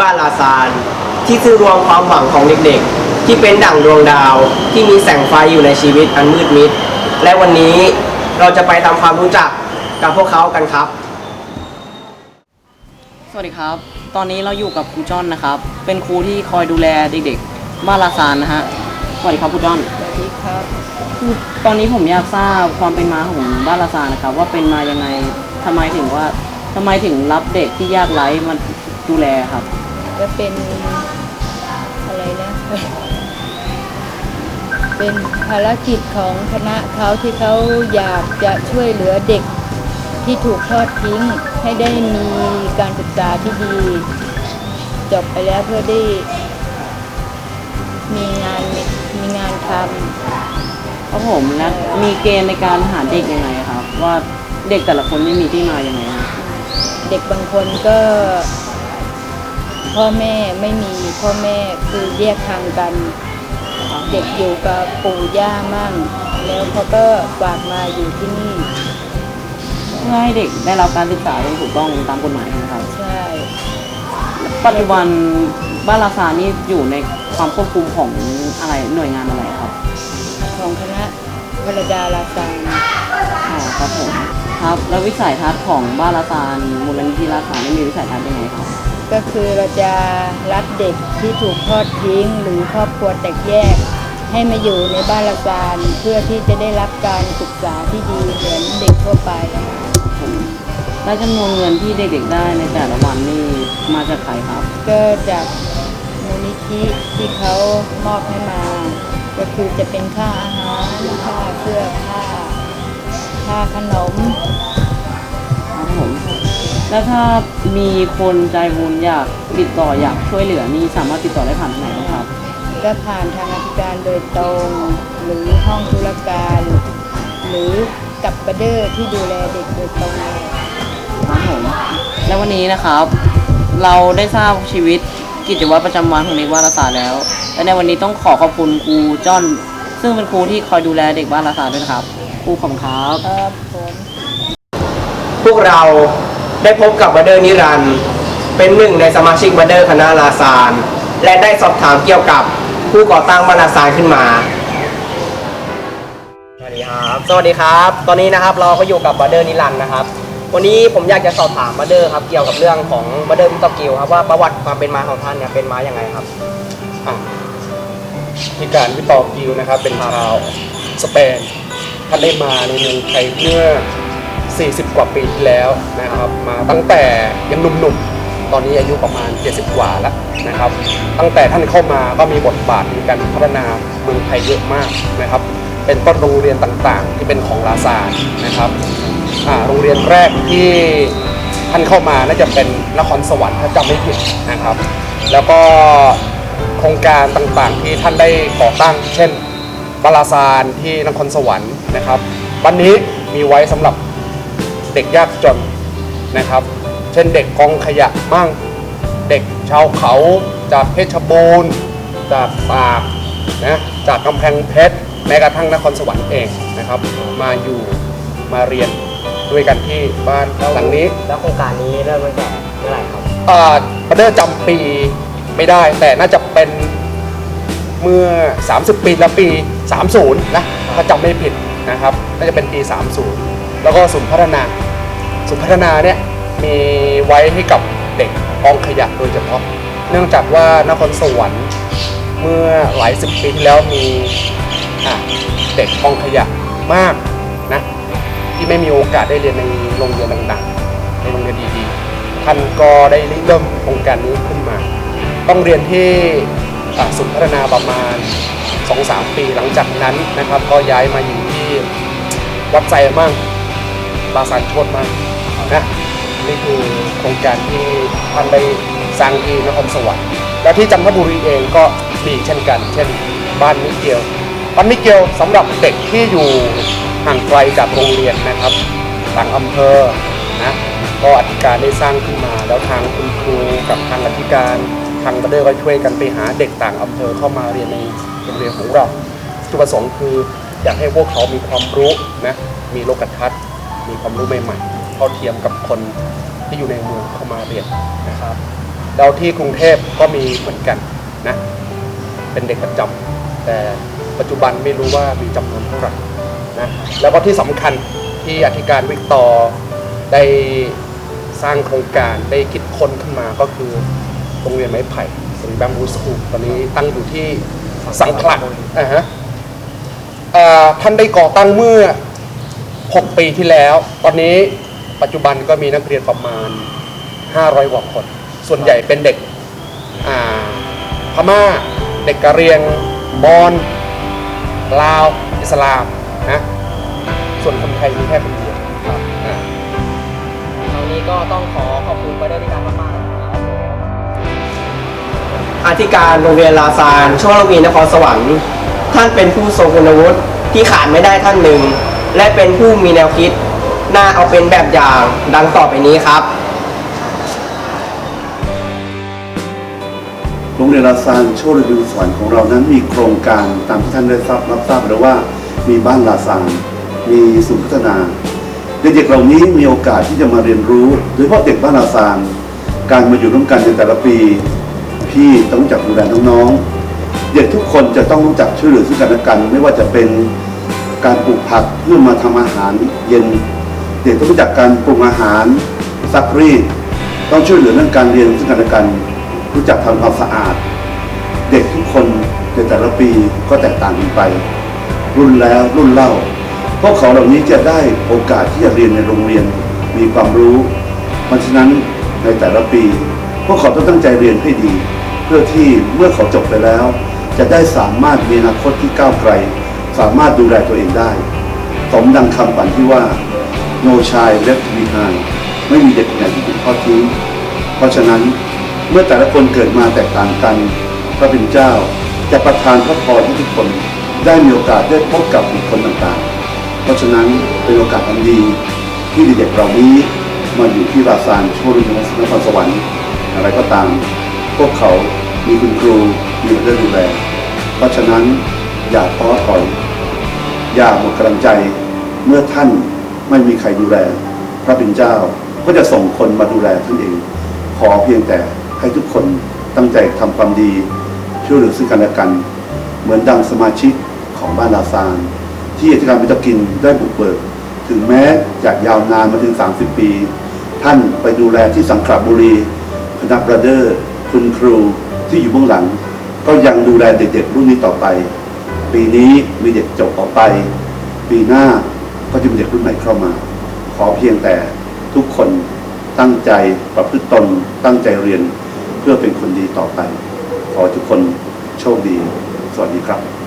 บ้านลาซาน ที่คือรวมความหวังของเด็กๆ ที่เป็นดั่งดวงดาว ที่มีแสงไฟอยู่ในชีวิตอันมืดมิด และวันนี้เราจะไปทำความรู้จักกับพวกเขากันครับ สวัสดีครับ ตอนนี้เราอยู่กับครูจ้อนนะครับ เป็นครูที่คอยดูแลเด็กๆบ้านลาซานนะฮะ สวัสดีครับครูจ้อน สวัสดีครับคือตอนนี้ผมอยากทราบความเป็นมาของบ้านลาซานนะครับ ว่าเป็นมายังไงทำไมถึงว่าทำไมถึงรับเด็กที่ยากไร้มาดูแลครับ ก็เป็นอะไรนะ เป็นภารกิจของคณะเขาที่เขาอยากจะช่วยเหลือเด็กที่ถูกทอดทิ้ง ให้ได้มีการศึกษาที่ดี จบไปแล้วเพื่อได้ มีงานมีงานทครับผมนะมีเกณฑ์ในการหาเด็กยังไงครับ ว่าเด็กแต่ละคนนี่มีที่มายังไงครับเด็กบางคนก็ พ่อแม่ไม่มีพ่อแม่คือแยกทางกันเด็กอยู่กับปู่ย่ามั่ง แล้วเขาก็ฝากมาอยู่ที่นี่เพื่อให้เด็กได้รับการศึกษาอย่างถูกต้องตามกฎหมายนะครับ ใช่ ปัจจุบันบ้านลาซานนี่อยู่ในความควบคุมของอะไรหน่วยงานอะไรครับ ของคณะวรดาลาซานอ๋อครับผมครับแล้ววิสัยทัศน์ของบ้านลาซานมูลนิธิลาซานนี่มีวิสัยทัศน์ยังไงครับ ก็คือเราจะรับเด็กที่ถูกทอดทิ้งหรือครอบครัวแตกแยก ให้มาอยู่ในบ้านลาซานเพื่อที่จะได้รับการศึกษาที่ดีเหมือนเด็กทั่วไปแล้วจำนวนเงินที่เด็กๆได้ในแต่ละวันนี่มาจากใครครับ ก็จากมูลนิธิที่เขามอบให้มา ก็คือจะเป็นค่าอาหารค่าเสื้อผ้าค่าขนมครับผม แล้วถ้ามีคนใจบุญอยากติดต่ออยากช่วยเหลือนี่สามารถติดต่อได้ผ่านทางไหนบ้างครับ ก็ผ่านทางอธิการโดยตรง หรือห้องธุรการ หรือกับประเดอร์ที่ดูแลเด็กโดยตรงเลยครับผมแล้ววันนี้นะครับ เราได้ทราบชีวิตกิจวัตรประจำวันของเด็กบ้านลาซานแล้ว และในวันนี้ต้องขอขอบคุณครูจ้อนซึ่งเป็นครูที่คอยดูแลเด็กบ้านลาซานด้วยนะครับครูขอบคุณครับ ครับผม พวกเรา ได้พบกับบัดเดอร์นิรันดร์เป็นหนึ่งในสมาชิกบัดเดอร์คณะลาซานและได้สอบถามเกี่ยวกับผู้ก่อตั้งบ้านลาซานขึ้นมา สวัสดีครับ สวัสดีครับ ตอนนี้นะครับเราก็อยู่กับบัดเดอร์นิรันดร์นะครับ วันนี้ผมอยากจะสอบถามบัดเดอร์ครับเกี่ยวกับเรื่องของบัดเดอร์วิตอกิลครับว่าประวัติความเป็นมาของท่านเนี่ยเป็นมาอย่างไงครับอะพิการวิตอร์กิวนะครับเป็นชาวสเปนท่านได้มาในเมืองไทยเมื่อ 40 กว่าปีที่แล้วนะครับ มาตั้งแต่ยังหนุ่มๆ ตอนนี้อายุประมาณ 70 กว่าแล้วนะครับ ตั้งแต่ท่านเข้ามาก็มีบทบาทในการพัฒนาเมืองไทยเยอะมากนะครับ เป็นต้นโรงเรียนต่างๆ ที่เป็นของลาซานนะครับโรงเรียนแรกที่ท่านเข้ามาน่าจะเป็นนครสวรรค์ถ้าจำไม่ผิดนะครับ แล้วก็โครงการต่างๆ ที่ท่านได้ก่อตั้ง เช่นบาลาซานที่นครสวรรค์นะครับวันนี้มีไว้สำหรับ เด็กยากจนนะครับ เช่นเด็กกองขยะบ้างเด็กชาวเขาจากเพชรบูรณ์จากตากนะจากกำแพงเพชรแม้กระทั่งนครสวรรค์เองนะครับ มาอยู่มาเรียนด้วยกันที่บ้านหลังนี้แล้วโครงการนี้เริ่มตั้งแต่เมื่อไหร่ครับอ่าประเดอร์จำปีไม่ได้แต่น่าจะเป็นเมื่อ 30 ปีและปี 30 นะถ้าจำไม่ผิดนะครับ น่าจะเป็นปี 30 แล้วก็ศูนย์พัฒนาศูนย์พัฒนาเนี่ยมีไว้ให้กับเด็กกองขยะโดยเฉพาะ เนื่องจากว่านครสวรรค์เมื่อหลายสิบปีที่แล้วมีเด็กกองขยะมากนะที่ไม่มีโอกาสได้เรียนในโรงเรียนต่างๆในโรงเรียนดีๆท่านก็ได้ริเริ่มโครงการนี้ขึ้นมา ต้องเรียนที่ศูนย์พัฒนาประมาณ 2-3 ปีหลังจากนั้นนะครับ ก็ย้ายมาอยู่ที่วัดใจมั่ง ลาซานโชดมั่งนะนี่คือโครงการที่ท่านได้สร้างที่นครสวรรค์และที่จันทบุรีเองก็มีเช่นกัน เช่น บ้านมิเกลบ้านมิเกลสำหรับเด็กที่อยู่ห่างไกลจากโรงเรียนนะครับ ต่างอำเภอนะก็อธิการได้สร้างขึ้นมาแล้วทางคุณครูกับทางอธิการทางบัดเดอร์ก็ช่วยกันไปหาเด็กต่างอำเภอเข้ามาเรียนในโรงเรียนของเราจุดประสงค์คืออยากให้พวกเขามีความรู้นะมีโลกทัศน์ มีความรู้ใหม่ๆเท่าเทียมกับคนที่อยู่ในเมืองเข้ามาเรียนนะครับแล้วที่กรุงเทพก็มีเหมือนกันนะเป็นเด็กประจำแต่ปัจจุบันไม่รู้ว่ามีจำนวนเท่าไหร่นะแล้วก็ที่สำคัญที่อธิการวิกตอได้สร้างโครงการได้คิดค้นขึ้นมาก็คือโรงเรียนไม้ไผ่หรือแบมบูสคูลตอนนี้ตั้งอยู่ที่สังขละอ่าฮะอ่าท่านได้ก่อตั้งเมื่อ 6 ปีที่แล้ว ตอนนี้ปัจจุบันก็มีนักเรียนประมาณ 500กว่าคน ส่วนใหญ่เป็นเด็กอ่าพม่า เด็กกะเหรียงมอญลาว อิสลามนะส่วนคนไทยมีแค่คนเดียวครับอ่าครั้งนี้ก็ต้องขอขอบคุณไปด้วยที่การมากๆนะครับอธิการโรงเรียนลาซานโชคลวีนครสวรรค์ ท่านเป็นผู้ทรงคุณวุฒิที่ขาดไม่ได้ท่านหนึ่ง และเป็นผู้มีแนวคิด น่าเอาเป็นแบบอย่างดังต่อไปนี้ครับ โรงเรียนลาซานโชติดุลสวรรค์ของเรานั้นมีโครงการตามที่ท่านได้ทราบรับทราบแล้วว่า มีบ้านลาซานมีศูนย์พัฒนา เด็กๆเหล่านี้มีโอกาสที่จะมาเรียนรู้โดยเฉพาะเด็กบ้านลาซานการมาอยู่ร่วมกันในแต่ละปี พี่ต้องรู้จักดูแลน้องๆเด็กทุกคนจะต้องรู้จักช่วยเหลือซึ่งกันและกัน ไม่ว่าจะเป็น การปลูกผักเพื่อมาทำอาหารเย็น เด็กต้องรู้จักการปรุงอาหารซักรีดต้องช่วยเหลือเรื่องการเรียนซึ่งกันและกัน รู้จักทำความสะอาด เด็กทุกคนในแต่ละปีก็แตกต่างกันไป รุ่นแล้วรุ่นเล่าพวกเขาเหล่านี้จะได้โอกาสที่จะเรียนในโรงเรียนมีความรู้ เพราะฉะนั้นในแต่ละปี พวกเขาต้องตั้งใจเรียนให้ดี เพื่อที่เมื่อเขาจบไปแล้ว จะได้สามารถมีอนาคตที่ก้าวไกล สามารถดูแลตัวเองได้ สมดังคำฝันที่ว่า no child left behind ไม่มีเด็กคนไหนที่ถูกทอดทิ้ง เพราะฉะนั้นเมื่อแต่ละคนเกิดมาแตกต่างกัน พระเป็นเจ้าจะประทานพระพรให้ทุกคนได้มีโอกาสได้พบกับบุคคลต่างๆ เพราะฉะนั้นเป็นโอกาสอันดี ที่เด็กๆเหล่านี้มาอยู่ที่ราซานโชรุนนครสวรรค์อะไรก็ตาม พวกเขามีคุณครูมีเรื่องดูแล เพราะฉะนั้นอย่าท้อถอย อย่าหมดกำลังใจ เมื่อท่านไม่มีใครดูแล พระเป็นเจ้าก็จะส่งคนมาดูแลท่านเอง ขอเพียงแต่ให้ทุกคนตั้งใจทำความดี ช่วยเหลือซึ่งกันและกัน เหมือนดังสมาชิกของบ้านลาซาน ที่อธิการมิตรกินได้บุกเบิก ถึงแม้จะยาวนานมาถึง 30 ปี ท่านไปดูแลที่สังขละบุรีคณะบราเดอร์ คุณครูที่อยู่เบื้องหลัง ก็ยังดูแลเด็กๆรุ่นนี้ต่อไป ปีนี้มีเด็กจบออกไป ปีหน้าก็จะมีเด็กรุ่นใหม่เข้ามา ขอเพียงแต่ทุกคนตั้งใจประพฤติตนตั้งใจเรียนเพื่อเป็นคนดีต่อไป ขอทุกคนโชคดี สวัสดีครับ